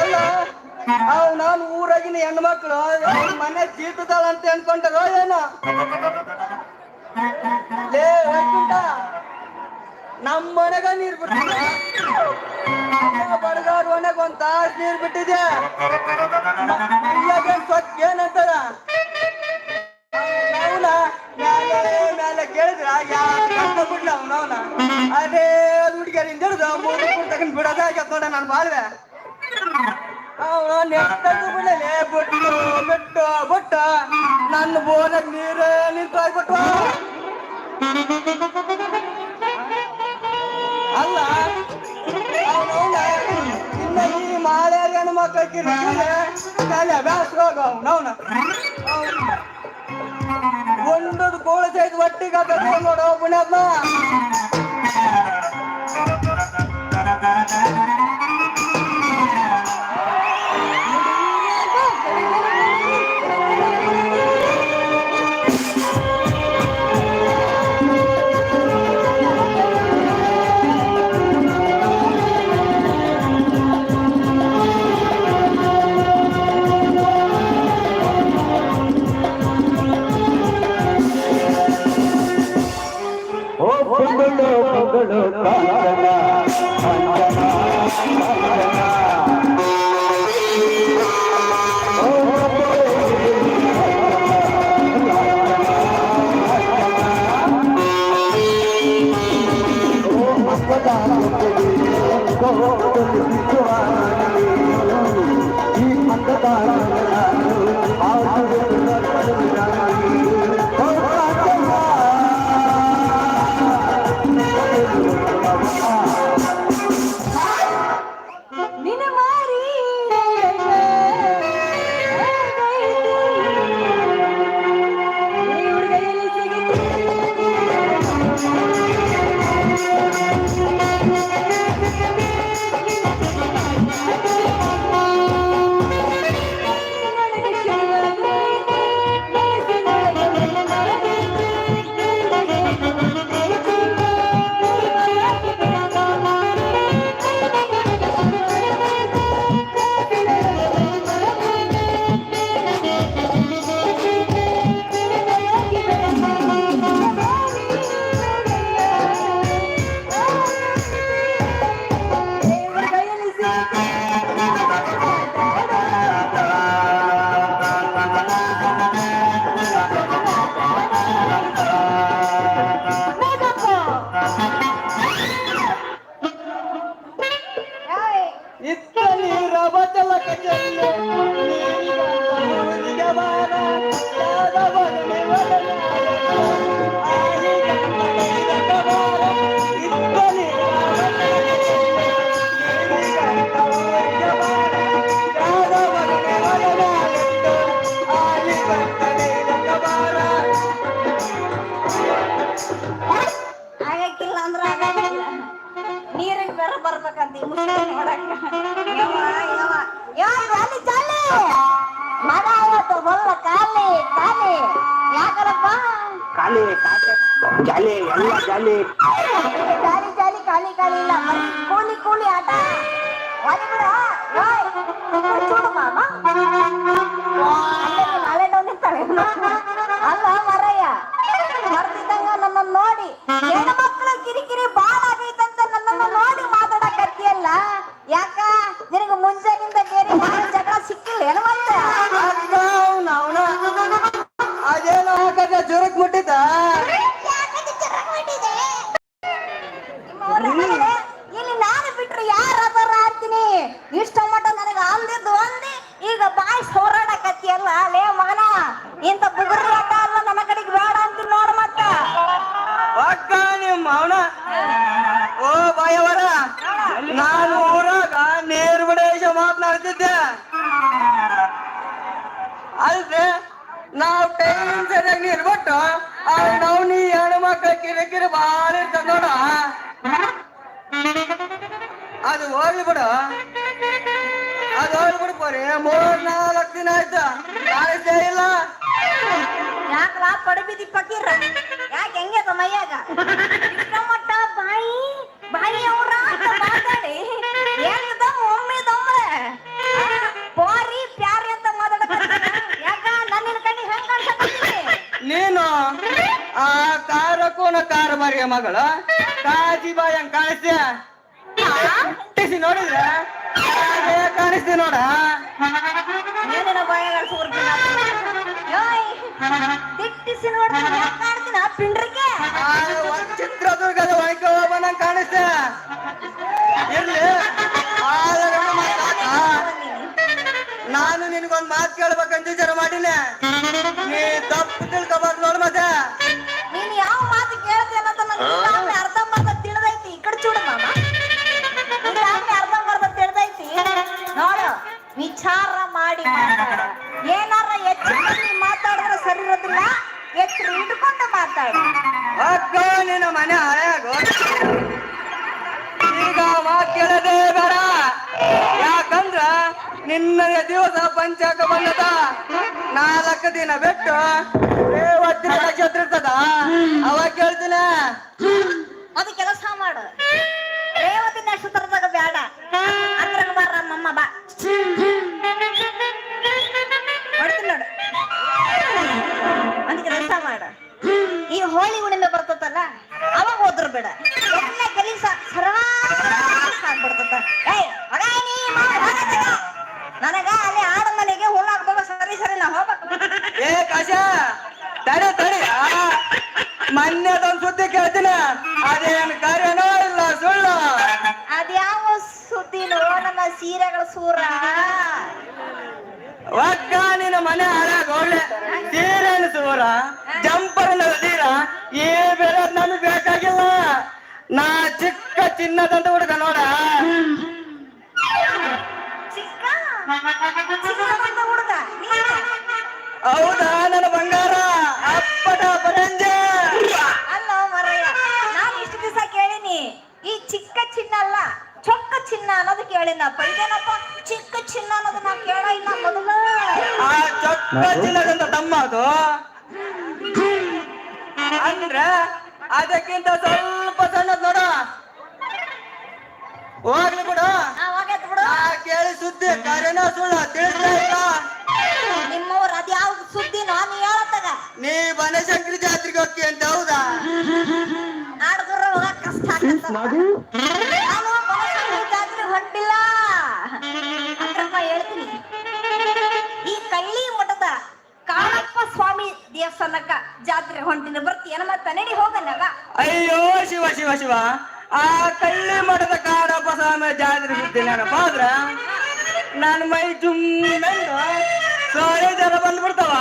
ಅಲ್ಲ ನಾನು ಊರಾಗಿನ ಹೆಣ್ಮಕ್ಳು ಮನೆ ತೀರ್ತದಾಳ ಅಂತ ಅನ್ಕೊಂಡಾರೋ ಏನೋ? ನಮ್ಮ ಮನೆಗ ನೀರ್ ಬಿಟ್ಟಿದೆ ಬಡಗಾರ ಮನೆಗ ಒಂದ್ ತಾಸ್ ನೀರ್ ಬಿಟ್ಟಿದೆ ಸ್ವಚ್ಛ ಏನಂತಾರ? ಮೇಲೆ ಕೇಳಿದ್ರ ಯಾಕೆ ಬಿಡ್ಲ ಅವನವನ ಅದೇ ಹಿಡಿದು ಮೂರು ತಗೊಂಡ್ ಬಿಡೋದಾಗತ್ ನೋಡ ನಾನು ಬಾಳ್ವೆ. ಅವನು ನೆಟ್ಟದ್ದು ನನ್ನ ಬೋನಕ್ ನೀರು ನಿಂತು ಅಲ್ಲ ಇನ್ನ ಈ ಮಾಳೆ ಹೆಣ್ಣು ಮಕ್ಕಳಿಗೆ ತಲೆ ಬ್ಯಾಸ್ರ ಹೋಗ ಅವನವನ ಒಂದೊಂದು ಕೋಳ ಸೈಜ್ ಒಟ್ಟಿಗೆ ಹಾಕಬೇಕು ನೋಡು ಪುಣ್ಯಾತ್ಮ. ಪೊಂಗಳು ಪೊಂಗಳು ಕಾಂಚನ ಕಾಂಚನ ಆಗಕ್ಕಿಲ್ಲ ಅಂದ್ರ ಆಗಂಗಿಲ್ಲ. ನೀರಿಗೆ ಬೇರೆ ಬರ್ಬೇಕಂತ ಈ ಮುಷ್ಟಿ ನೋಡಕ್ಕ. ಯವ್ವ ಯವ್ವ. ಯವ್ವ ಜಾಲಿ ಜಾಲಿ ಮಗ ಇವತ್ತು ಬಲ್ಲ ಕಾಲಿ ಕಾಲಿ ಯಾಕರಪ್ಪ ಕಾಲಿ ಕಾಕೆ ಜಾಲಿ ಎಲ್ಲ ಜಾಲಿ ಜಾಲಿ ಜಾಲಿ ಖಾಲಿ ಖಾಲಿ ಇಲ್ಲ. ಬರೀ ಕೂಲಿ ಕೂಲಿ ಆಟ. ಮರಯ್ಯ. ಬರ್ತಿದ್ದಂಗ ನನ್ನ ಸರಿಯಾಗಿ ನೀರು ಬಿಟ್ಟು ನಾವು ನೀ ಅದು ಹೋಗ್ಲಿ ಬಿಡು. ಅದು ಹೋಗ್ಲಿ ಬಿಡು ಪರಿ. ಮೂರ್ ನಾಲ್ಕು ದಿನ ಆಯ್ತು. ಕಾಣಿಸ್ತೇ ಇಲ್ಲ. ಯಾಕಲ ಪಡಬಿದಿ ಪಕೀರ ಯಾಕೆ ಹೆಂಗೆ ಮೈಯಾಗ? ಮಟ್ಟ ಬಾಯಿ ಬಾಯಿ ಅವ್ರ ಮಾತಾಡಿ. ಬಾರಿಗೆ ಮಗಳು. ಕಾಜಿಬಾಯಿ ಹಂಗ್ ಕಾಣಿಸ್ತೀಯ? ಹುಟ್ಟಿಸಿ ನೋಡಿದ್ರೆ ಹಾಗೆ ಕಾಣಿಸ್ತೀಯ ನೋಡ. ಏನೇನೋ ಬಾಯಾಗ ಸುರ್ಕಿನ ತಿಟ್ಟಿಸಿ ನೋಡ್ತೀನಿ ಕಾಣ್ತೀನ? ಪಿಂಡ್ರಿಗೆ ಆ ಒಂದ್ ಚಿತ್ರದುರ್ಗದ ಒಳಗೆ ಇರ್ಲಿ. ಆದ್ರೆ ನಮ್ಮ ತಾತ, ನಾನು ನಿನಗೊಂದು ಮಾತು ಕೇಳ್ಬೇಕಂತ ವಿಚಾರ ಮಾಡಿನ ನೀ ತಪ್ಪು ತಿಳ್ಕೊಬಾರ್ದು. ಮಾತಾಡಿದ್ರೆ ಎತ್ತಿ ಎಚ್ಚರ ಮಾತಾಡು. ಅಕ್ಕ ನಿನ್ನ ಮನೆ ಹಳೆಯಾಗೋ ಈಗ ಮಾತು ಕೇಳದೆ ಬೇಡ. ಯಾಕಂದ್ರ ನಿನ್ನ ದಿವಸ ಪಂಚಾಕ ಬಂದದ. ನಾಲ್ಕು ದಿನ ಬಿಟ್ಟು ಒತ್ತಿನ ನಕ್ಷತ್ರ ಇರ್ತದ. ಅವಾಗ ಕೇಳ್ತೀನ. ಅದು ಕೆಲಸ ಮಾಡು. ರೇವತಿ ನಕ್ಷತ್ರದಾಗ ಬೇಡ. ಅಂದ್ರ ಬಾರ ನಮ್ಮಮ್ಮ ಬಾ. ಮಾಡು. ಈ ಹೋಳಿ ಹುಣ್ಣಿಮೆ ಬರ್ತತಲ್ಲ ಅವಾಗ ಹೋದ್ರು ಬೇಡ. ಎಲ್ಲ ಕೆಲಸ ಆಗ್ಬಿಡ್ತದ. ಏಯ್ ಮಗ ನೀ ಮಾವ ಹೋಗತ್ತಗ. ನನಗ ಅಲ್ಲಿ ಆಡ ಮನೆಗೆ ಹುಲ್ಲಾಗ್ಬೇಕು ಸರಿ ಸರಿ ನಾ ಹೋಗ್ಬೇಕು. ಏ ಕಾಶ ತಡಿ ತಡಿ. ಮೊನ್ನೆ ಅದೊಂದ್ ಸುದ್ದಿ ಕೇಳ್ತೀನಿ. ಅದೇನ್ ಕಾರ್ಯನೋ ಇಲ್ಲ ಸುಳ್ಳು. ಅದ್ಯಾವ ಸುದ್ದಿನೋ ನನ್ನ ಸೀರೆಗಳ ಸೂರ. ಒಕ್ಕ ನಿನ್ನ ಮನೆ ಹಾಳಾಗ ಒಳ್ಳೆ ಜಂಪರ್ ನಲ್ದೀರ ಈ ಬೇರೆ ನಮ್ಗೆ ಬೇಕಾಗಿಲ್ಲ. ನಾ ಚಿಕ್ಕ ಚಿನ್ನದಂತ ಹುಡುಗ ನೋಡ? ಹೌದಾ? ನನ್ನ ಬಂಗಾರ. ಅಪ್ಪಟ ಪರಂಜ ಅಲ್ಲ ಮರಯ್ಯ ನಾನು ಇಷ್ಟು ದಿವಸ ಕೇಳಿನಿ. ಈ ಚಿಕ್ಕ ಚಿನ್ನ ಅಲ್ಲ ಚೊಕ್ಕ ಚಿನ್ನ ಅನ್ನೋದು ಕೇಳಿನಪ್ಪ. ಇದೇನಪ್ಪ? ಚಿಕ್ಕ ಚಿನ್ನ ಅನ್ನೋದು ನಾ ಕೇಳ ಇಲ್ಲ ಮೊದಲು. ಆ ಚೊಕ್ಕ ಚಿನ್ನದಂತ ತಮ್ಮ ಅದು? ಅಂದ್ರೆ ಅದಕ್ಕಿಂತ ಸ್ವಲ್ಪ ಸಣ್ಣದ್ ನೋಡ. ಹೋಗ್ಲಿ ಬಿಡು. ಕೇಳಿ ಸುದ್ದಿ ಕಾರಣ ಸುಳ್ಳ ತಿಳಿಸ್ತಾ ಇಲ್ಲ ನಿಮ್ಮವ್ರ ಅದ್ಯಾವ ಸುದ್ದಿ ನಾನು ಹೇಳತ್ತಾಗ. ನೀ ಬನಶಂಕರಿ ಜಾತ್ರೆಗೆ ಹೋಗ್ತಿ ಅಂತ ಹೌದಾ? ಹೋಗಕ್ ಕಷ್ಟ ಆಗತ್ತ ದೇವಸ್ಥಾನಕ್ಕ ಜಾತ್ರೆ ಹೊಂಟಿನ ಬರ್ತೀಯನ ಮತ್ತ ನಡಿ ಹೋಗಲ್ಲವ ಅಯ್ಯೋ ಶಿವ ಶಿವ ಶಿವ. ಆ ಕಳ್ಳಿ ಮಠದ ಕಾಡಪ್ಪ ಸ್ವಾಮಿ ಜಾತ್ರೆ ಬಿಡ್ತೀನಿ ನಾನು. ಆದ್ರ ನನ್ನ ಮೈ ಜುಮ್ ಸೋರೆ ಜನ ಬಂದ್ಬಿಡ್ತಾವ.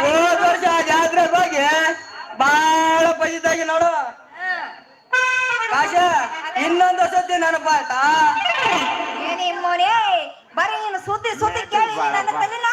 ಹೋದ ವರ್ಷ ಆ ಜಾತ್ರೆ ಹೋಗಿ ಬಾಳ ಪಜಿತಾಗಿ ನೋಡು. ಕಾಶ ಇನ್ನೊಂದು ಸತಿ ನೆನಪಾಯ್ತಾ? ಏನಿಮ್ಮೋನೆ ಬರೀ ನೀನು ಸುದ್ದಿ ಸುದ್ದಿ ಕೇಳಿ ನನ್ನ ತಲೆನ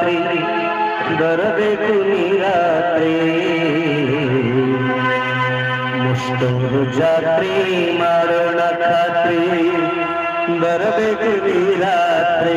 ಖಾತ್ರಿ ಬರಬೇಕು ನೀರಾತ್ರಿ ಮುಷ್ಟೂರು ಜಾತ್ರೆ ಮಾಡೋಣ ಖಾತ್ರಿ ಬರಬೇಕು ನೀರಾತ್ರಿ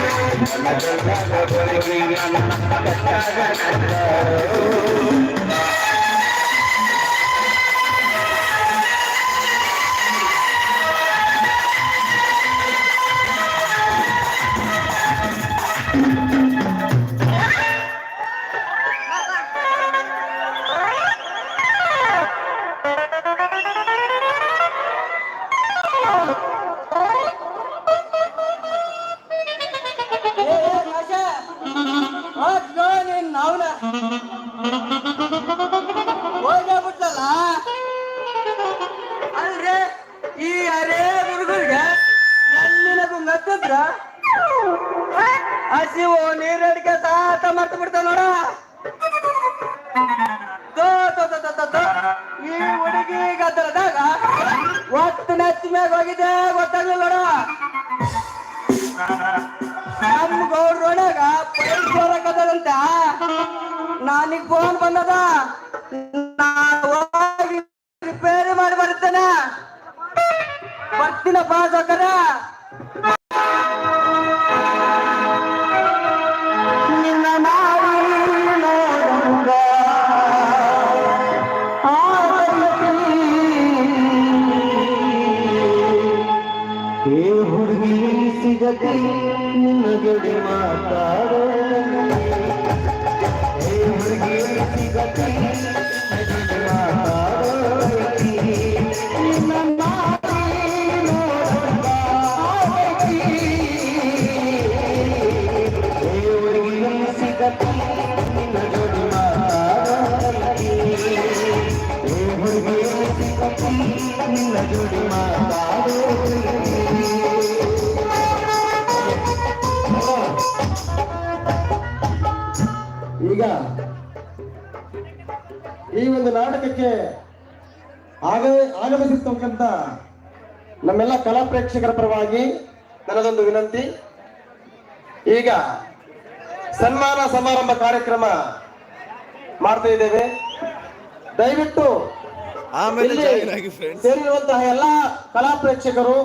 ಕಾಣಿಯ ಏ, ಅವ್ನ. ಅಲ್ರಿ, ಈ ಅರೇ ಹುಡುಗರಿಗೆ ನನ್ನಿನ ಗುಂಗತ್ತಿದ್ರ ಹಸಿವು ನೀರಡಿಕೆ ಸಾತ ಮರ್ತು ಬಿಡ್ತಾವ ನೋಡ. ಈ ಹುಡುಗಿ ಗದ್ದಲದಾಗ ಒತ್ತು ನೆತ್ತಿ ಮ್ಯಾಗ ಹೋಗಿದೆ ಗೊತ್ತಾಗ್ಲಿಲ್ಲ ನೋಡ ನಾನೀಗ ಫೋನ್ ಬಂದದ? ರಿಪೇರ್ ಮಾಡಿ ಬರ್ತೇನೆ. ಬರ್ತೀನಪ್ಪ ಹುಡುಗಿ ಸಿಗತಿ ನಿನ್ನ ಜೋಡಿ ಮಾತಾಡೋ ಹುಡುಗಿ ಸಿಗತಿ ಈಗ ಈ ಒಂದು ನಾಟಕಕ್ಕೆ ಆಗ ಆಗಮಿಸಿರ್ತಕ್ಕಂಥ ನಮ್ಮೆಲ್ಲ ಕಲಾ ಪ್ರೇಕ್ಷಕರ ಪರವಾಗಿ ನನ್ನದೊಂದು ವಿನಂತಿ. ಈಗ ಸನ್ಮಾನ ಸಮಾರಂಭ ಕಾರ್ಯಕ್ರಮ ಮಾಡ್ತಾ ಇದ್ದೇವೆ. ದಯವಿಟ್ಟು ಸೇರಿರುವಂತಹ ಎಲ್ಲಾ ಕಲಾ ಪ್ರೇಕ್ಷಕರು